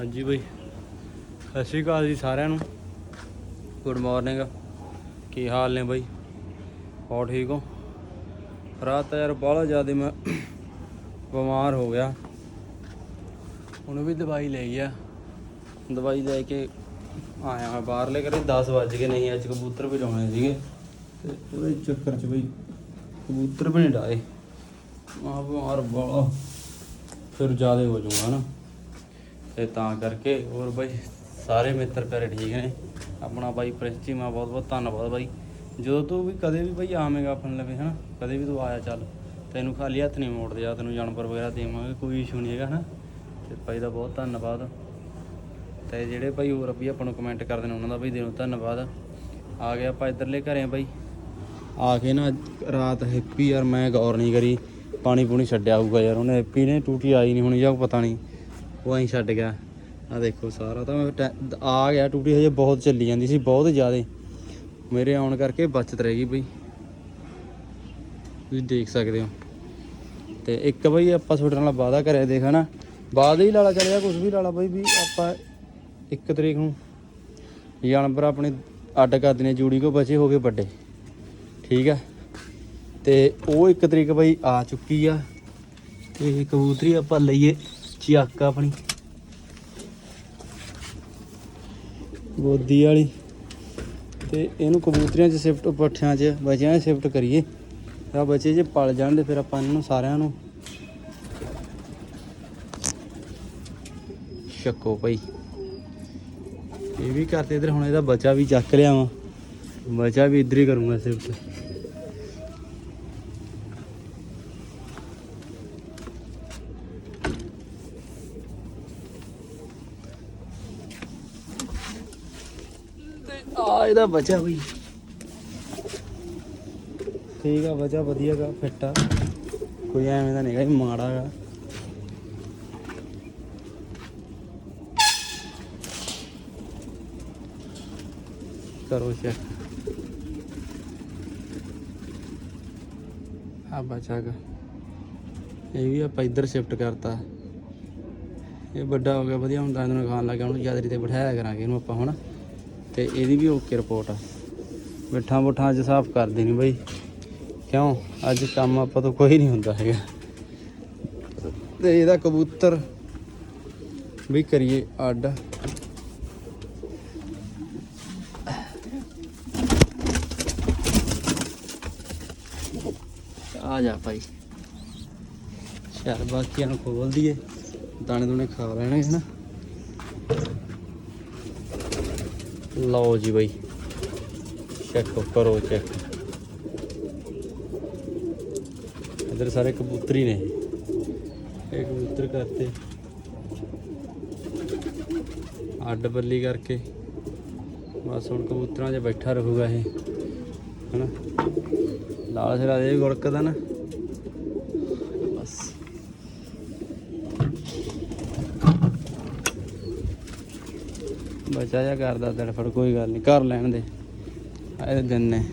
ਹਾਂਜੀ ਬਈ। ਸਤਿ ਸ਼੍ਰੀ ਅਕਾਲ ਜੀ ਸਾਰਿਆਂ ਨੂੰ। ਗੁੱਡ ਮਾਰਨਿੰਗ ਕੀ ਹਾਲ ਨੇ ਬਈ? ਹੋ ਠੀਕ ਹੋ? ਰਾਤ ਯਾਰ ਬਾਹਲਾ ਜ਼ਿਆਦਾ ਮੈਂ ਬਿਮਾਰ ਹੋ ਗਿਆ। ਹੁਣ ਵੀ ਦਵਾਈ ਲਈ ਆ ਦਵਾਈ ਲੈ ਕੇ ਆਇਆ ਮੈਂ ਬਾਹਰਲੇ ਕਰੇ 10 ਵੱਜ ਗਏ ਨਹੀਂ, ਅੱਜ ਕਬੂਤਰ ਵੀ ਲਾਉਣੇ ਸੀਗੇ। ਤੇ ਉਹਦੇ ਚੱਕਰ 'ਚ ਬਈ ਕਬੂਤਰ ਵੀ ਨਹੀਂ ਡਾਏ। ਮਾਂ ਬਿਮਾਰ ਬਾਲਾ ਫਿਰ ਜ਼ਿਆਦਾ ਹੋ ਜਾਊਗਾ ਨਾ। ਤੇ ਤਾਂ ਕਰਕੇ ਹੋਰ ਬਾਈ, ਸਾਰੇ ਮਿੱਤਰ ਪਿਆਰੇ ਠੀਕ ਨੇ। ਆਪਣਾ ਬਾਈ ਪ੍ਰਿੰਸੀ, ਮਾ ਬਹੁਤ ਬਹੁਤ ਧੰਨਵਾਦ ਬਾਈ। ਜਦੋਂ ਤੂੰ ਵੀ ਕਦੇ ਵੀ ਬਾਈ ਆਵੇਂਗਾ ਆਪਣੇ ਲਵੇ, ਹਨਾ? ਕਦੇ ਵੀ ਤੂੰ ਆਇਆ ਚੱਲ, ਤੈਨੂੰ ਖਾਲੀ ਹੱਥ ਨਹੀਂ ਮੋੜਦੇ ਆ ਤੈਨੂੰ ਜਾਨਵਰ ਵਗੈਰਾ ਦੇਵਾਂਗੇ, ਕੋਈ ਇਸ਼ੂ ਨਹੀਂ ਹੈਗਾ, ਹਨਾ? ਤੇ ਭਾਈ ਦਾ ਬਹੁਤ ਧੰਨਵਾਦ। ਤੇ ਜਿਹੜੇ ਭਾਈ ਹੋਰ ਵੀ ਆਪਾਂ ਨੂੰ ਕਮੈਂਟ ਕਰਦੇ ਨੇ, ਉਹਨਾਂ ਦਾ ਵੀ ਦਿਨੋਂ ਧੰਨਵਾਦ। ਆ ਗਿਆ ਆਪਾਂ ਇੱਧਰਲੇ ਘਰੇ ਬਾਈ। ਆ ਕੇ ਨਾ ਰਾਤ ਹੈਪੀ ਯਾਰ, ਮੈਂ ਗੌਰ ਨਹੀਂ ਕਰੀ, ਪਾਣੀ ਪੂਣੀ ਛੱਡਿਆ ਹੋਊਗਾ ਯਾਰ, ਉਹਨੇ ਹੈਪੀ ਨੇ ਟੂਟੀ ਆਈ ਨਹੀਂ ਹੋਣੀ ਜਾਂ ਪਤਾ ਨਹੀਂ। ਉਹ ਐਂ ਛੱਡ ਗਿਆ। ਆ ਦੇਖੋ ਸਾਰਾ ਤਾਂ ਮੈਂ ਟੈ- ਆ ਗਿਆ, ਟੂਟੀ ਹਜੇ ਬਹੁਤ ਚੱਲੀ ਜਾਂਦੀ ਸੀ, ਬਹੁਤ ਜ਼ਿਆਦੇ। ਮੇਰੇ ਆਉਣ ਕਰਕੇ ਬਚਤ ਰਹਿ ਗਈ ਬਈ। ਤੁਸੀਂ ਦੇਖ ਸਕਦੇ ਹੋ। ਤੇ ਇੱਕ ਬਈ ਆਪਾਂ ਤੁਹਾਡੇ ਨਾਲ ਵਾਅਦਾ ਕਰਿਆ, ਦੇਖ ਹਨਾ। ਵਾਅਦਾ ਹੀ ਲਾਲਾ ਚੱਲਿਆ ਕੁਝ ਵੀ ਲਾਲਾ ਬਈ, ਵੀ ਆਪਾਂ ਇੱਕ ਤਰੀਕ ਨੂੰ ਜਾਨਵਰ ਆਪਣੇ ਅੱਡ ਕਰ ਦੇਣੇ, ਜੂੜੀ ਕੋ ਬਚੇ ਹੋ ਗਏ ਵੱਡੇ। ਠੀਕ ਆ? ਤੇ ਉਹ ਇੱਕ ਤਰੀਕ ਬਈ ਆ ਚੁੱਕੀ ਆ। ਤੇ ਕਬੂਤਰੀ ਆਪਾਂ ਲਈਏ। ਚੱਕ ਆਪਣੀ। ਗੋਦੀ ਵਾਲੀ। ਤੇ ਇਹਨੂੰ ਕਬੂਤਰੀਆਂ 'ਚ ਸ਼ਿਫਟ ਪੱਠਿਆਂ 'ਚ, ਬੱਚਿਆਂ 'ਚ ਸ਼ਿਫਟ ਕਰੀਏ। ਤਾਂ ਬੱਚੇ ਜੇ ਪਲ ਜਾਣ ਤੇ ਫਿਰ ਆਪਾਂ ਇਹਨਾਂ ਨੂੰ ਸਾਰਿਆਂ ਨੂੰ ਛੱਕੋ ਭਾਈ। ਇਹ ਵੀ ਕਰਤੇ ਇਧਰ, ਹੁਣ ਇਹਦਾ ਬੱਚਾ ਵੀ ਚੱਕ ਲਿਆ ਵਾ। ਬੱਚਾ ਵੀ ਇੱਧਰ ਹੀ ਕਰੂੰਗਾ ਸ਼ਿਫਟ ਆ ਇਹਦਾ ਬਚਾ ਬਈ। ਠੀਕ ਆ ਬਚਾ ਵਧੀਆ ਗਾ ਫਿੱਟ ਆ। ਕੋਈ ਐਵੇਂ ਦਾ ਨਹੀਂਗਾ ਮਾੜਾ ਗਾ। ਕਰੋ ਚੈੱਕ ਆ ਬਚਾ ਗਾ। ਇਹ ਵੀ ਆਪਾਂ ਇੱਧਰ ਸ਼ਿਫਟ ਕਰਤਾ। ਇਹ ਵੱਡਾ ਹੋ ਗਿਆ, ਵਧੀਆ ਹੁੰਦਾ, ਇਹਨੂੰ ਨੂੰ ਖਾਣ ਲੱਗਾ ਉਹਨੂੰ ਯਾਦਰੀ ਤੇ ਬਿਠਾਇਆ ਕਰਾਂਗੇ ਇਹਨੂੰ ਆਪਾਂ ਹੁਣ। ਤੇ ਇਹਦੀ ਵੀ ਓਕੇ ਰਿਪੋਰਟ ਆ। ਮਿੱਠਾ ਮੁੱਠਾ ਅੱਜ ਸਾਫ਼ ਕਰਦੇ ਨਹੀਂ ਬਈ। ਕਿਉਂ? ਅੱਜ ਕੰਮ ਆਪਾਂ ਤੋਂ ਕੋਈ ਨਹੀਂ ਹੁੰਦਾ ਹੈਗਾ। ਤੇ ਇਹਦਾ ਕਬੂਤਰ ਵੀ ਕਰੀਏ ਅੱਡ। ਆ ਜਾ ਭਾਈ। ਚੱਲ ਬਾਕੀਆਂ ਨੂੰ ਖੋਲ ਦਈਏ। ਦਾਣੇ ਦੂਣੇ ਖਾ ਲੈਣੇ ਹਨਾ ਲਓ ਜੀ ਬਈ। ਚੈੱਕ ਕਰੋ ਚੈੱਕ ਇਧਰ ਸਾਰੇ ਕਬੂਤਰ ਹੀ ਨੇ। ਇਹ ਕਬੂਤਰ ਕਰਤੇ। ਅੱਡ ਬੱਲੀ ਕਰਕੇ। ਬਸ ਹੁਣ ਕਬੂਤਰਾਂ 'ਚ ਬੈਠਾ ਰਹੂਗਾ ਇਹ। ਹਨਾ? ਲਾਲ ਸਿਰਾ ਦੇ ਵੀ ਗੁੜਕਦਾ ਨਾ। ਬਚਾ ਜਾ ਕਰਦਾ ਤੜਫੜ ਕੋਈ ਗੱਲ ਨਹੀਂ ਕਰ ਲੈਣ ਦੇ। ਆਏ ਦਿਨ ਨੇ।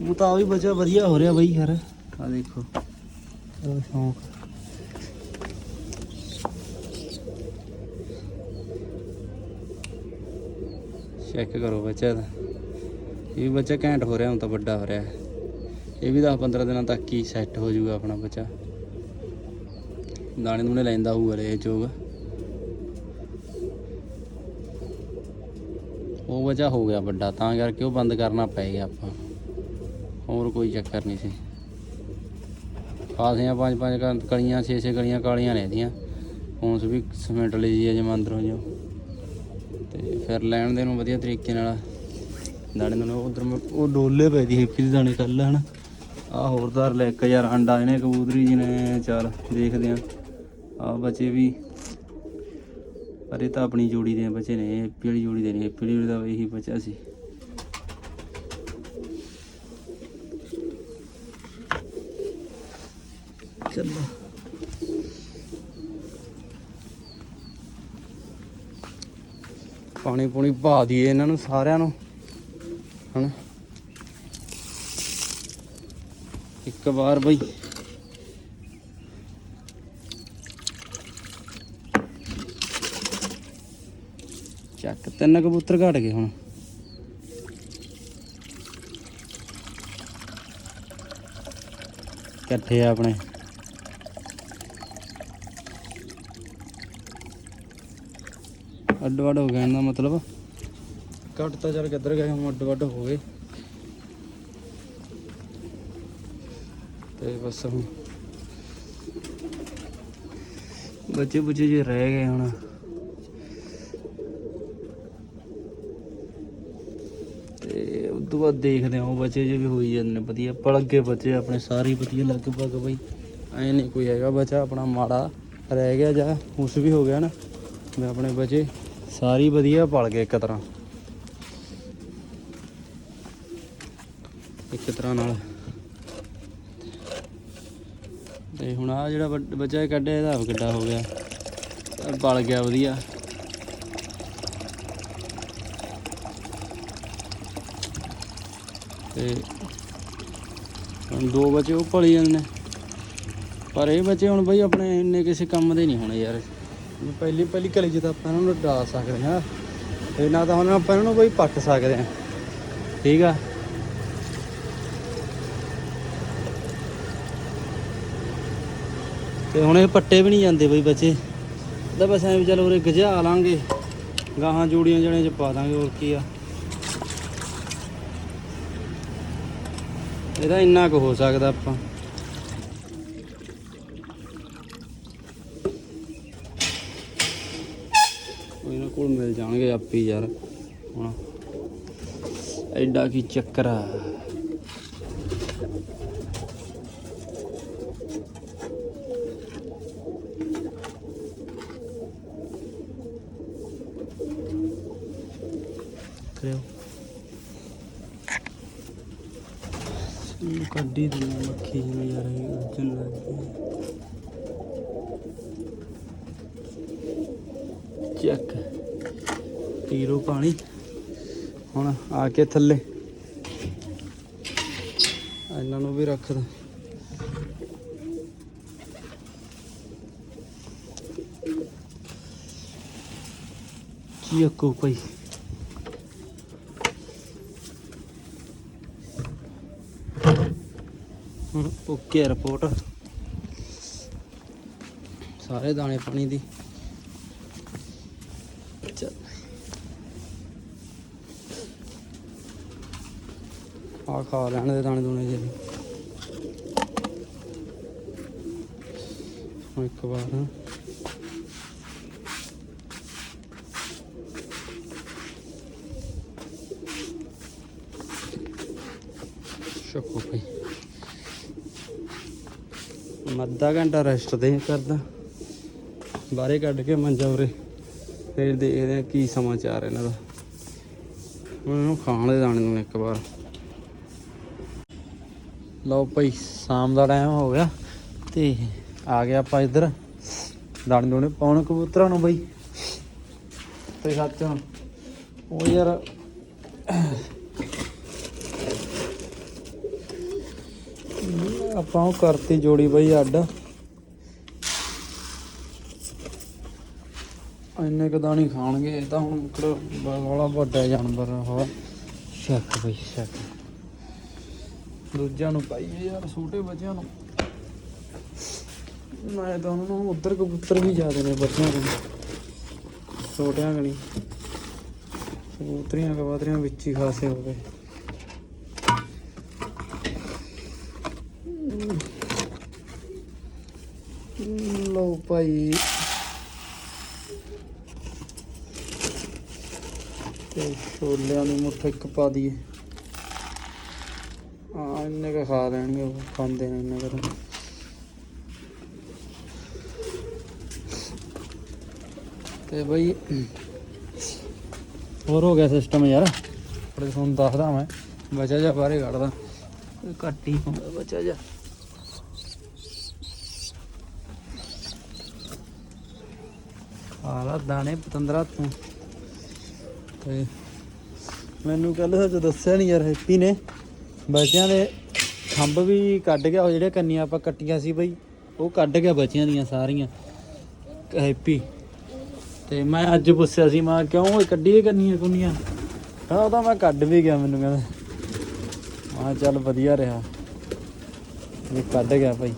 ਉਹ ਤਾਂ ਵੀ ਬਚਾ ਵਧੀਆ ਹੋ ਰਿਹਾ ਬਈ ਯਾਰ ਆ ਦੇਖੋ। ਉਹ ਸ਼ੌਂਕ। ਚੈੱਕ ਕਰੋ ਬੱਚਾ ਦਾ ਇਹ ਬੱਚਾ ਘੈਂਟ ਹੋ ਰਿਹਾ ਹੁਣ ਤਾਂ ਵੱਡਾ ਹੋ ਰਿਹਾ। ਹੈ ਇਹ ਵੀ 10 15 ਦਿਨਾਂ ਤੱਕ ਹੀ ਸੈੱਟ ਹੋ ਜਾਊਗਾ ਆਪਣਾ ਬੱਚਾ। ਦਾਣੇ ਦੂਣੇ ਲੈਂਦਾ ਹੋਊਗਾ ਰੇ ਚੋਗ ਉਹ ਬੱਚਾ ਹੋ ਗਿਆ ਵੱਡਾ, ਤਾਂ ਕਰਕੇ ਉਹ ਬੰਦ ਕਰਨਾ ਪੈ ਗਿਆ ਆਪਾਂ। ਹੋਰ ਕੋਈ ਚੱਕਰ ਨਹੀਂ ਸੀ। ਖਾਸੀਆਂ ਪੰਜ ਪੰਜ ਕ- ਕਲੀਆਂ ਛੇ ਛੇ ਕਲੀਆਂ ਕਾਲੀਆਂ ਨੇ ਇਹਦੀਆਂ। ਪੌਂਸ ਵੀ ਸਮਿੰਟ ਲਈ ਜੀ, ਅਜੇ ਮੰਦਰੋਂ ਜੋ ਤੇ ਫਿਰ ਲੈਣ ਦੇ ਨੂੰ ਵਧੀਆ ਤਰੀਕੇ ਨਾਲ। ਦਾਣੇ ਨੂੰ ਉਧਰ ਉਹ ਡੋਲੇ ਪੈ ਦੀ, ਹੈਪੀ ਦੇ ਦਾਣੇ ਕੱਲ ਹਨਾ? ਆ ਹੋਰ ਧਰ ਲੈ 1000 ਅੰਡਾ ਇਹਨੇ ਕਬੂਤਰੀ ਜੀ ਨੇ, ਚੱਲ ਦੇਖਦੇ ਆ ਆ ਬੱਚੇ ਵੀ, ਪਰ ਇਹ ਤਾਂ ਆਪਣੀ ਜੋੜੀ ਦੇ ਬੱਚੇ ਨੇ ਹੈਪੀ ਵਾਲੀ ਜੋੜੀ ਦੇ ਨਹੀਂ ਹੈਪੀ ਵਾਲੀ ਦਾ ਇਹੀ ਬੱਚਾ ਸੀ। ਚੱਲੋ। ਪਾਣੀ ਪੂਣੀ ਪਾ ਦਈਏ ਇਹਨਾਂ ਨੂੰ ਸਾਰਿਆਂ ਨੂੰ, ਹਨਾ? ਇੱਕ ਵਾਰ ਬਈ। ਚੱਕ, ਤਿੰਨ ਕਬੂਤਰ ਘਟ ਗਏ ਹੁਣ। ਇਕੱਠੇ ਆ ਆਪਣੇ। ਅੱਡ ਵੱਡ ਹੋ ਗਿਆ ਇਹਦਾ ਮਤਲਬ। ਘੱਟ ਤਾਂ ਚੱਲ ਕਿੱਧਰ ਗਏ, ਹੁਣ ਅੱਡ ਵੱਡ ਹੋ ਗਏ। ਤੇ ਬਸ ਹੁਣ ਬੱਚੇ ਬੁੱਚੇ ਜੇ ਰਹਿ ਗਏ ਹੁਣ। ਤੇ ਉਸ ਤੋਂ ਬਾਅਦ ਦੇਖਦੇ ਹਾਂ ਉਹ ਬੱਚੇ ਜੇ ਵੀ ਹੋਈ ਜਾਂਦੇ ਨੇ, ਵਧੀਆ ਪਲੱਗੇ ਬੱਚੇ ਆਪਣੇ, ਸਾਰੇ ਵਧੀਆ ਲਗਭਗ ਬਈ। ਐ ਨਹੀਂ ਕੋਈ ਹੈਗਾ ਬੱਚਾ, ਆਪਣਾ ਮਾੜਾ ਰਹਿ ਗਿਆ ਜਾਂ ਉਸ ਵੀ ਹੋ ਗਿਆ ਨਾ ਮੈਂ ਆਪਣੇ ਬੱਚੇ ਸਾਰੀ ਵਧੀਆ ਪਲ ਗਏ ਇੱਕ ਤਰ੍ਹਾਂ। ਇੱਕ ਤਰ੍ਹਾਂ ਨਾਲ। ਤੇ ਹੁਣ ਆ ਜਿਹੜਾ ਵੱਡ- ਬੱਚਾ ਇਹ ਕੱਢਿਆ, ਇਹਦਾ ਕਿੱਡਾ ਹੋ ਗਿਆ। ਇਹ ਪਲ ਗਿਆ ਵਧੀਆ। ਤੇ ਹੁਣ ਦੋ ਬੱਚੇ ਉਹ ਪਲੀ ਜਾਂਦੇ ਨੇ। ਪਰ ਇਹ ਬੱਚੇ ਹੁਣ ਬਈ ਆਪਣੇ ਇੰਨੇ ਕਿਸੇ ਕੰਮ ਦੇ ਨਹੀਂ ਹੋਣੇ ਯਾਰ। ਪਹਿਲੀ ਪਹਿਲੀ ਕਲੀ ਚ ਤਾਂ ਆਪਾਂ ਇਹਨਾਂ ਨੂੰ ਡਾਲ ਸਕਦੇ ਹਾਂ। ਤੇ ਨਾ ਤਾਂ ਹੁਣ ਆਪਾਂ ਇਹਨਾਂ ਨੂੰ ਬਈ ਪੱਟ ਸਕਦੇ ਹਾਂ। ਠੀਕ ਆ? ਤੇ ਹੁਣ ਇਹ ਪੱਟੇ ਵੀ ਨਹੀਂ ਜਾਂਦੇ ਬਈ ਬੱਚੇ। ਤਾਂ ਬਸ ਐਂ ਵੀ ਚੱਲ ਉਰੇ ਗਜਾ ਲਾਂਗੇ। ਗਾਹਾਂ ਜੂੜੀਆਂ ਜਣੇ ਚ ਪਾ ਦਾਂਗੇ, ਹੋਰ ਕੀ ਆ। ਇਹਦਾ ਇੰਨਾ ਕੁ ਹੋ ਸਕਦਾ ਆਪਾਂ। ਇਹਨਾਂ ਕੋਲ ਮਿਲ ਜਾਣਗੇ ਆਪੇ ਹੀ ਯਾਰ। ਹੁਣ ਐਡਾ ਕੀ ਚੱਕਰ ਆ। ਕੱਢੀ ਦਿੰਦਾ ਮੱਖੀ ਜਿਵੇਂ ਯਾਰ, ਇਹ ਉੱਜਣ ਲੱਗ ਗਈ ਚੱਕ। ਪੀਰੋ ਪਾਣੀ। ਹੁਣ ਆ ਕੇ ਥੱਲੇ। ਇਹਨਾਂ ਨੂੰ ਵੀ ਰੱਖ ਦੇ ਚੀਕੋ ਭਾਈ? ਓਕੇ ਰਿਪੋਰਟ ਸਾਰੇ ਦਾਣੇ ਪਾਣੀ ਦੀ। ਚੱਲ। ਆ ਖਾ ਲੈਣ ਦੇ ਦਾਣੇ ਦੂਣੇ ਜੇ ਹੁਣ ਇੱਕ ਵਾਰ। ਨਾ ਭਾਈ। ਮੈਂ ਅੱਧਾ ਘੰਟਾ ਰੈਸਟ ਦੇ ਕਰਦਾ। ਬਾਹਰੇ ਕੱਢ ਕੇ ਮੰਜਾ ਉਰੇ। ਫਿਰ ਦੇਖਦੇ ਆ ਕੀ ਸਮਾਚਾਰ ਇਹਨਾਂ ਦਾ। ਹੁਣ ਇਹਨੂੰ ਖਾਣ ਦੇ ਦਾਣੇ ਨੂੰ ਇੱਕ ਵਾਰ। ਲਓ ਭਾਈ, ਸ਼ਾਮ ਦਾ ਟਾਈਮ ਹੋ ਗਿਆ ਤੇ ਆ ਗਿਆ ਆਪਾਂ ਇੱਧਰ। ਦਾਣੇ ਦੋਣੇ ਪਾਉਣ ਕਬੂਤਰਾਂ ਨੂੰ ਬਈ। ਤੇ ਸੱਚ ਉਹ ਯਾਰ ਆਪਾਂ ਉਹ ਕਰਤੀ ਜੋੜੀ ਬਈ ਅੱਡ। ਇੰਨੇ ਕਦਾ ਨਹੀਂ ਖਾਣਗੇ ਇਹ ਤਾਂ ਹੁਣ ਕਿਹੜਾ ਬੜਾ ਵੱਡਾ ਜਾਨਵਰ ਹੋ ਸ਼ੱਕ ਬਈ ਸ਼ੱਕ। ਦੂਜਿਆਂ ਨੂੰ ਪਾਈਏ ਯਾਰ ਛੋਟੇ ਬੱਚਿਆਂ ਨੂੰ। ਮੈਂ ਤਾਂ ਉਹਨਾਂ ਨੂੰ ਉਧਰ ਕਬੂਤਰ ਵੀ ਜ਼ਿਆਦੇ ਨੇ ਬੱਚਿਆਂ ਕੋਲ ਛੋਟਿਆਂ ਕਣੀ। ਕਬੂਤਰੀਆਂ ਕਬੂਤਰੀਆਂ ਵਿੱਚ ਹੀ ਖਾਸੇ ਹੋ ਗਏ ਲਓ ਭਾਈ। ਤੇ ਛੋਲਿਆਂ ਦੀ ਮੁੱਠ ਇੱਕ ਪਾ ਦਈਏ। ਹਾਂ, ਇੰਨੇ ਕੁ ਖਾ ਲੈਣਗੇ ਉਹ, ਖਾਂਦੇ ਨੇ ਇੰਨੇ ਕੁ ਤੇ। ਬਈ, ਹੋਰ ਹੋ ਗਿਆ ਸਿਸਟਮ ਯਾਰ? ਪਰ ਤੁਹਾਨੂੰ ਦੱਸਦਾ ਮੈਂ। ਬਚਾ ਜਾ ਬਾਹਰੇ ਕੱਢਦਾ। ਘੱਟ ਹੀ ਹੁੰਦਾ ਬਚਾ ਜਾ। ਆਲਾ ਦਾਣੇ ਪਤੰਦਰਾ ਤੂੰ। ਤੇ ਮੈਨੂੰ ਕੱਲ ਸੱਚ ਦੱਸਿਆ ਨਹੀਂ ਯਾਰ ਹੈਪੀ ਨੇ। ਬੱਚਿਆਂ ਦੇ ਖੰਭ ਵੀ ਕੱਢ ਗਿਆ, ਉਹ ਜਿਹੜੇ ਕੰਨੀਆਂ ਆਪਾਂ ਕੱਟੀਆਂ ਸੀ ਬਈ, ਉਹ ਕੱਢ ਗਿਆ ਬੱਚਿਆਂ ਦੀਆਂ ਸਾਰੀਆਂ, ਹੈਪੀ। ਤੇ ਮੈਂ ਅੱਜ ਪੁੱਛਿਆ ਸੀ, ਮੈਂ ਕਿਉਂ ਓਏ ਕੱਢੀਏ ਕੰਨੀਆਂ ਕੁੰਨੀਆਂ? ਹਾਂ ਉਹ ਤਾਂ ਮੈਂ ਕੱਢ ਵੀ ਗਿਆ ਮੈਨੂੰ, ਕਹਿੰਦਾ। ਮੈਂ ਚੱਲ ਵਧੀਆ ਰਿਹਾ। ਇਹ ਕੱਢ ਗਿਆ ਭਾਈ।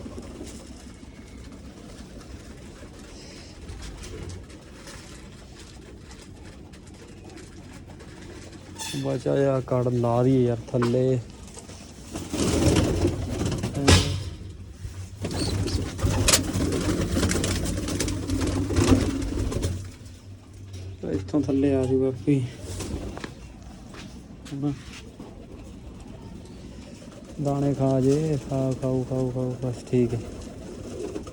ਬਚਾ ਯਾ ਕੜ ਲਾ ਦੀ ਯਾਰ ਥੱਲੇ। ਇੱਥੋਂ ਥੱਲੇ ਆ ਜੂਗਾ ਆਪੀ ਹਨਾ। ਦਾਣੇ ਖਾ ਜੇ, ਖਾ ਖਾਓ ਖਾਓ ਖਾਓ ਬਸ ਠੀਕ ਹੈ।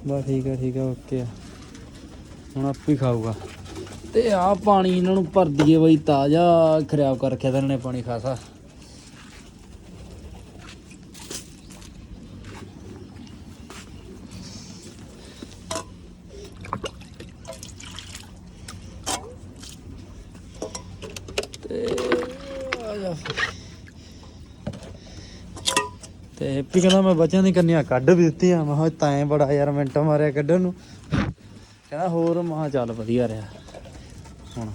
ਬਸ ਠੀਕ ਹੈ ਠੀਕ ਹੈ, ਓਕੇ ਹੁਣ ਆਪੇ ਹੀ ਖਾਊਗਾ। ਤੇ ਆ ਪਾਣੀ ਇਹਨਾਂ ਨੂੰ ਭਰ ਦਈਏ ਬਈ, ਤਾਜ਼ਾ ਖਰਾਬ ਕਰ ਰੱਖਿਆ ਤਾਂ ਇਹਨਾਂ ਨੇ ਪਾਣੀ ਖਾਸਾ। ਤੇ ਆ ਕਹਿੰਦਾ, ਮੈਂ ਬੱਚਿਆਂ ਦੀ ਕੰਨਿਆ ਕੱਢ ਵੀ ਦਿੱਤੀਆਂ। ਮੈਂ ਕਿਹਾ ਤਾਂ ਬੜਾ ਯਾਰ ਮਿੰਟ ਮਾਰਿਆ ਕੱਢਣ ਨੂੰ। ਕਹਿੰਦਾ, ਹੋਰ, ਮੈਂ ਚੱਲ ਵਧੀਆ ਰਿਹਾ। ਹੁਣ।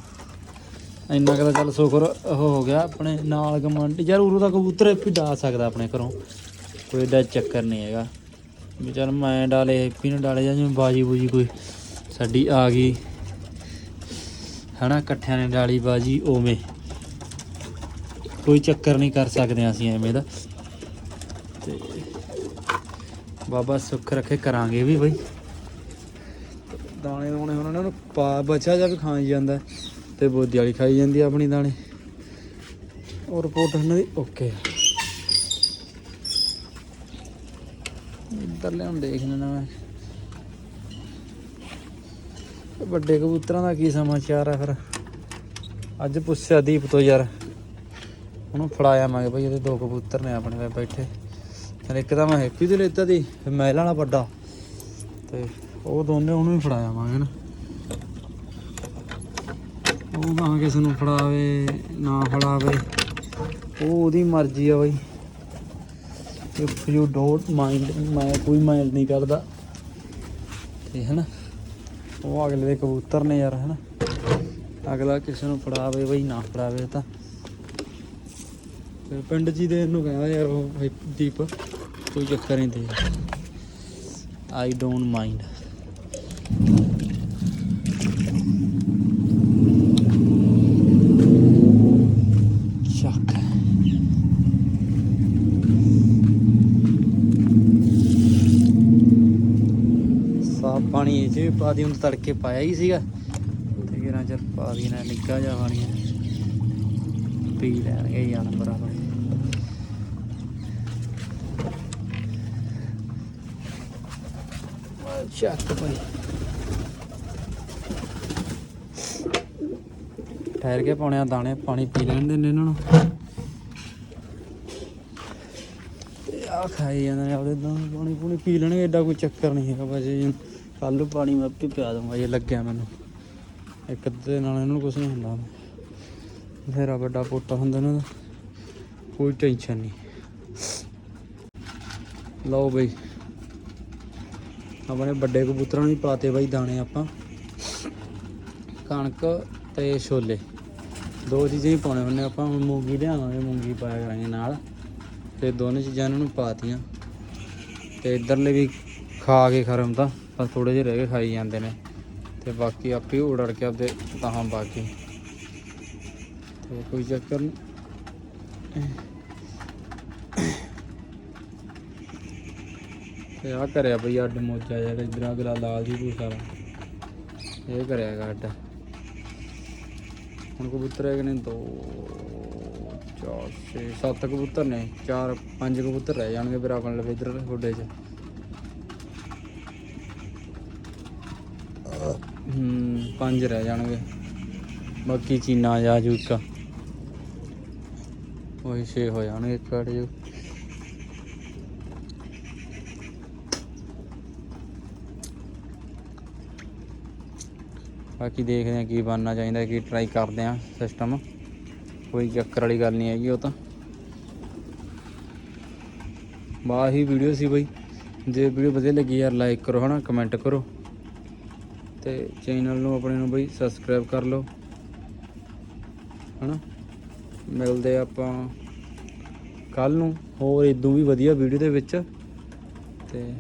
ਇੰਨਾ ਕਦਾ ਚੱਲ ਸ਼ੁਕਰ ਉਹ ਹੋ ਗਿਆ ਆਪਣੇ ਨਾਲ ਗਮੰਡ। ਯਾਰ ਉਰੂ ਦਾ ਕਬੂਤਰ ਵੀ ਡਾ ਸਕਦਾ ਆਪਣੇ ਘਰੋਂ। ਕੋਈ ਏਡਾ ਚੱਕਰ ਨਹੀਂ ਹੈਗਾ। ਵੀ ਚੱਲ ਮੈਂ ਡਾਲੇ, ਹੈਪੀ ਨੂੰ ਡਾਲੇ ਜਾਂ ਜਿਵੇਂ ਬਾਜੀ ਬੂਜੀ ਕੋਈ ਸਾਡੀ ਆ ਗਈ। ਹਨਾ, ਇਕੱਠਿਆਂ ਨੇ ਡਾਲੀ ਬਾਜੀ ਉਵੇਂ। ਕੋਈ ਚੱਕਰ ਨਹੀਂ ਕਰ ਸਕਦੇ ਅਸੀਂ ਐਵੇਂ ਦਾ। ਤੇ ਬਾਬਾ ਸੁੱਖ ਰੱਖੇ ਕਰਾਂਗੇ ਵੀ ਬਈ। ਦਾਣੇ ਦੋਣੇ ਉਹਨਾਂ ਪਾ ਬਚਾ ਜਾ ਵੀ ਖਾਈ ਜਾਂਦਾ ਤੇ ਬੋਦੀ ਵਾਲੀ ਖਾਈ ਜਾਂਦੀ ਆ ਆਪਣੀ ਦਾਣੇ। ਔਰ ਰਿਪੋਰਟ ਇਹਨਾਂ ਦੀ ਓਕੇ ਇੱਧਰ ਲਿਆਉਣ ਦੇਖ ਲੈਣਾ ਮੈਂ। ਵੱਡੇ ਕਬੂਤਰਾਂ ਦਾ ਕੀ ਸਮਾਚਾਰ ਆ ਫਿਰ? ਅੱਜ ਪੁੱਛਿਆ ਦੀਪ ਤੋਂ ਯਾਰ। ਉਹਨੂੰ ਫੜਾਇਆ ਮੈਂ ਬਈ ਇਹਦੇ ਦੋ ਕਬੂਤਰ ਨੇ ਆਪਣੇ ਕੋਲ ਬੈਠੇ। ਤੇ ਇੱਕ ਤਾਂ ਮੈਂ ਹੈਪੀ ਦੇ ਲੈਤਾ ਦੀ ਮਹਿਲ ਵਾਲਾ ਵੱਡਾ। ਤੇ ਉਹ ਦੋਨੇ ਉਹਨੂੰ ਹੀ ਫੜਾਇਆ ਮੈਂ ਨਾ। ਉਹ ਤਾਂ ਕਿਸੇ ਨੂੰ ਫੜਾਵੇ, ਨਾ ਫੜਾਵੇ। ਉਹ ਉਹਦੀ ਮਰਜ਼ੀ ਆ ਬਈ। ਇਫ ਯੂ ਡੋਨਟ ਮਾਈਂਡ ਮੈਂ ਕੋਈ ਮਾਈਂਡ ਨਹੀਂ ਕਰਦਾ। ਤੇ ਹਨਾ, ਉਹ ਅਗਲੇ ਦੇ ਕਬੂਤਰ ਨੇ ਯਾਰ, ਹਨਾ। ਅਗਲਾ ਕਿਸੇ ਨੂੰ ਫੜਾਵੇ ਬਈ, ਨਾ ਫੜਾਵੇ ਤਾਂ। ਫਿਰ ਪਿੰਡ ਜੀ ਦੇ ਇਹਨੂੰ ਕਹਿੰਦਾ ਯਾਰ ਉਹ ਦੀਪ, ਕੋਈ ਚੱਕਰ ਨਹੀਂ ਦੇ। ਆਈ ਡੋਨਟ ਮਾਈਂਡ ਚੱਕ ਸਾਫ਼ ਪਾਣੀ ਇਹ 'ਚ ਪਾ ਦੀ ਹੁਣ ਤੜਕੇ ਪਾਇਆ ਹੀ ਸੀਗਾ। ਤੇ ਕਿਰਾਂ ਚਿਰ ਪਾ ਦੀ ਨਾ ਨਿੱਕਾ ਜਿਹਾ ਪਾਣੀ ਪੀ ਲੈਣਗੇ ਜਾਨਵਰ ਆਪਣੇ ਚੱਕ ਭਾਈ। ਠਹਿਰ ਕੇ ਪਾਉਣੇ ਆ ਦਾਣੇ, ਪਾਣੀ ਪੀ ਲੈਣ ਦੇ ਨੇ ਇਹਨਾਂ ਨੂੰ। ਤੇ ਆ ਖਾਈ ਜਾਂਦੇ ਨੇ, ਆਪਦੇ ਦਾਣੇ ਪਾਣੀ ਪੂਣੀ ਪੀ ਲੈਣਗੇ ਐਡਾ ਕੋਈ ਚੱਕਰ ਨਹੀਂ ਹੈਗਾ ਬਾਜੀ ਕੱਲ ਨੂੰ ਪਾਣੀ ਮੈਂ ਆਪੇ ਪਿਆ ਦੂੰਗਾ ਜੇ ਲੱਗਿਆ ਮੈਨੂੰ। ਇੱਕ ਅੱਧੇ ਨਾਲ ਇਹਨਾਂ ਨੂੰ ਕੁਝ ਨਹੀਂ ਹੁੰਦਾ। ਮੇਰਾ ਵੱਡਾ ਪੋਟਾ ਹੁੰਦਾ ਇਹਨਾਂ ਦਾ। ਕੋਈ ਟੈਨਸ਼ਨ ਨਹੀਂ। ਲਓ ਬਈ। ਆਪਣੇ ਵੱਡੇ ਕਬੂਤਰਾਂ ਨੂੰ ਪਾਤੇ ਬਾਈ ਦਾਣੇ ਆਪਾਂ। ਕਣਕ ਤੇ ਛੋਲੇ। ਦੋ ਚੀਜ਼ਾਂ ਹੀ ਪਾਉਣੇ ਹੁੰਦੇ ਆਪਾਂ। ਹੁਣ ਮੂੰਗੀ ਲਿਆਵਾਂਗੇ, ਮੂੰਗੀ ਪਾਇਆ ਕਰਾਂਗੇ ਨਾਲ। ਤੇ ਦੋਨੇ ਚੀਜ਼ਾਂ ਇਹਨਾਂ ਨੂੰ ਪਾਤੀਆਂ। ਤੇ ਇਧਰਲੇ ਵੀ ਖਾ ਕੇ ਖਰਮ ਤਾਂ। ਬਸ ਥੋੜੇ ਜਿਹੇ ਰਹਿ ਕੇ ਖਾਈ ਜਾਂਦੇ ਨੇ ਤੇ ਬਾਕੀ ਆਪੇ ਉੜ ਉੜ ਕੇ ਆਪਦੇ ਤਾਹਾਂ ਬਾਕੀ ਤੇ ਕੋਈ ਚੱਕਰ ਨਹੀਂ ਤੇ ਆ ਕਰਿਆ ਬਈ ਅੱਡ ਮੋਜਾ ਜਿਹੜਾ ਇਧਰ ਅਗਲਾ ਲਾਲ ਜੀ ਭੂਸਾ ਵਾ। ਇਹ ਕਰਿਆਗਾ ਅੱਡ। ਹੁਣ ਕਬੂਤਰ ਹੈਗੇ ਨੇ 2 4 6 7 ਕਬੂਤਰ ਨੇ 4 5 ਕਬੂਤਰ ਰਹਿ ਜਾਣਗੇ ਫਿਰ ਆਪਣੇ ਲਵੇ ਇਧਰ ਗੋਡੇ 'ਚ ਹੂੰ ਪੰਜ ਰਹਿ ਜਾਣਗੇ। ਬਾਕੀ ਚੀਨਾ ਜਾ ਜੂਕਾ ਉਹੀ 6 ਹੋ ਜਾਣਗੇ ਕੱਢ ਜੂ ਬਾਕੀ ਦੇਖਦੇ ਆ ਕੀ ਬਣਨਾ ਚਾਹੀਦਾ, ਕੀ ਟਰਾਈ ਕਰਦੇ ਆ ਸਿਸਟਮ ਕੋਈ ਚੱਕਰ ਵਾਲੀ ਗੱਲ ਨਹੀਂ ਹੈਗੀ ਉਹ ਤਾਂ। ਬਾਹ ਵੀਡੀਓ ਸੀ ਬਈ। ਜੇ ਵੀਡੀਓ ਵਧੀਆ ਲੱਗੀ ਯਾਰ ਲਾਈਕ ਕਰੋ ਹਨਾ ਕਮੈਂਟ ਕਰੋ। ਤੇ ਚੈਨਲ ਨੂੰ ਆਪਣੇ ਨੂੰ ਬਈ ਸਬਸਕ੍ਰਾਈਬ ਕਰ ਲਓ। ਹਨਾ? ਮਿਲਦੇ ਆਪਾਂ ਕੱਲ ਨੂੰ, ਹੋਰ ਇਦੋਂ ਵੀ ਵਧੀਆ ਵੀਡੀਓ ਦੇ ਵਿੱਚ। ਤੇ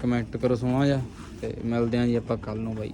ਕਮੈਂਟ ਕਰੋ ਸੋਹਣਾ ਜਿਹਾ, ਤੇ ਮਿਲਦੇ ਆਂ ਜੀ ਆਪਾਂ ਕੱਲ ਨੂੰ ਬਾਈ।